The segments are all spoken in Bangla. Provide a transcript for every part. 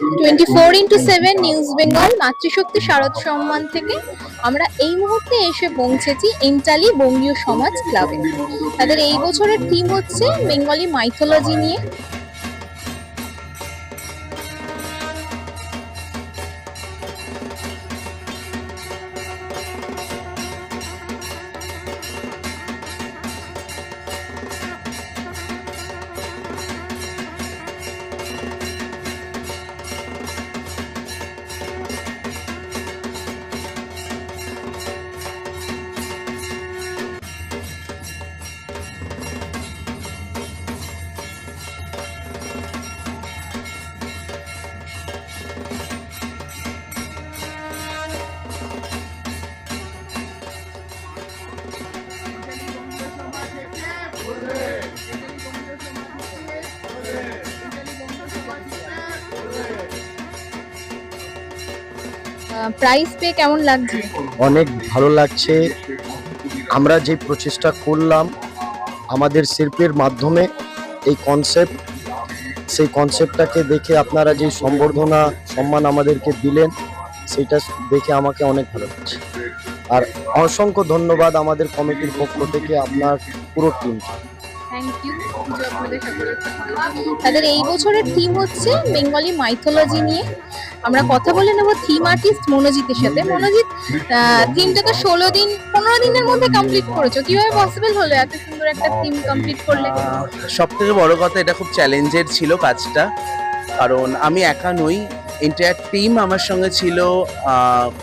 Twenty four into seven news Bengal মাতৃশক্তি শারদ সম্মান থেকে আমরা এই মুহূর্তে এসে পৌঁছেছি ইন্টালি বঙ্গীয় সমাজ ক্লাবে তাদের এই বছরের থিম হচ্ছে বেঙ্গলি মাইথোলজি নিয়ে প্রাইস পেয়ে কেমন লাগছে? অনেক ভালো লাগছে। আমরা যে প্রচেষ্টা করলাম, আমাদের শিল্পের মাধ্যমে এই কনসেপ্ট সেই কনসেপ্টটাকে দেখে আপনারা যে সম্বর্ধনা, সম্মান আমাদেরকে দিলেন, সেটা দেখে আমাকে অনেক ভালো লাগছে। আর অসংখ্য ধন্যবাদ আমাদের কমিটির পক্ষ থেকে আপনার পুরো টিমকে থ্যাংক ইউ তাদের এই বছরের থিম হচ্ছে বেঙ্গলি মাইথোলজি নিয়ে। আমরা কথা বলে নেব থিম আর্টিস্ট মনোজিতের সাথে। মনোজিৎ থিমটা তো ষোলো দিন পনেরো দিনের মধ্যে কমপ্লিট করেছ। কীভাবে পসিবল হলো এত সুন্দর একটা থিম কমপ্লিট করলে? সব থেকে বড় কথা এটা খুব চ্যালেঞ্জের ছিল কাজটা। কারণ আমি একা নই এন্টায়ার টিম আমার সঙ্গে ছিল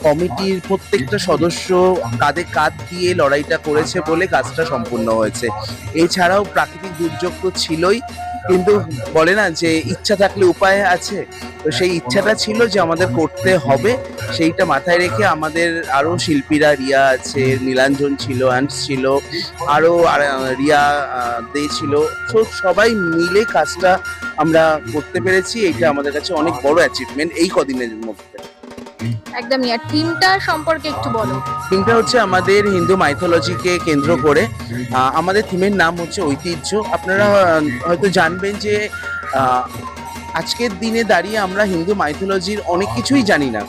কমিটির প্রত্যেকটা সদস্য কাঁধে কাঁধ দিয়ে লড়াইটা করেছে বলে কাজটা সম্পূর্ণ হয়েছে। এছাড়াও প্রাকৃতিক দুর্যোগ তো ছিলই, কিন্তু বলে না যে ইচ্ছা থাকলে উপায় আছে? তো সেই ইচ্ছাটা ছিল যে আমাদের করতে হবে, সেইটা মাথায় রেখে আমাদের আরও শিল্পীরা, রিয়া আছে, নীলাঞ্জন ছিল অ্যান্স ছিল আরও রিয়া দে ছিল। তো সবাই মিলে কাজটা আমরা করতে পেরেছি এটা আমাদের কাছে অনেক বড় অ্যাচিভমেন্ট এই কদিনের মধ্যে। একদমই আর টিমটা সম্পর্কে একটু বলো। টিমটা হচ্ছে আমাদের হিন্দু মাইথোলজিকে কেন্দ্র করে। আমাদের থিমের নাম হচ্ছে ঐতিহ্য। আপনারা হয়তো জানবেন যে আজকের দিনে দাঁড়িয়ে আমরা হিন্দু মাইথোলজির অনেক কিছুই জানি না।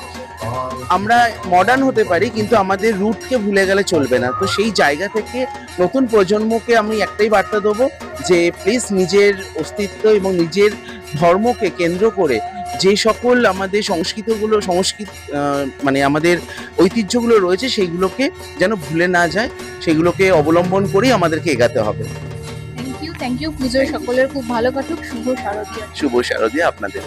আমরা মডার্ন হতে পারি কিন্তু আমাদের রুটকে ভুলে গেলে চলবে না। তো সেই জায়গা থেকে নতুন প্রজন্মকে আমি একটাই বার্তা দেবো যে প্লিজ নিজের অস্তিত্ব এবং নিজের ধর্মকে কেন্দ্র করে যে সকল আমাদের সংস্কৃতগুলো সংস্কৃত মানে আমাদের ঐতিহ্যগুলো রয়েছে সেইগুলোকে যেন ভুলে না যায় সেগুলোকে অবলম্বন করেই আমাদেরকে এগাতে হবে। থ্যাংক ইউ থ্যাংক ইউ পুজোয় সকলের খুব ভালো কাটুক। শুভ শারদীয়। শুভ শারদীয় আপনাদের।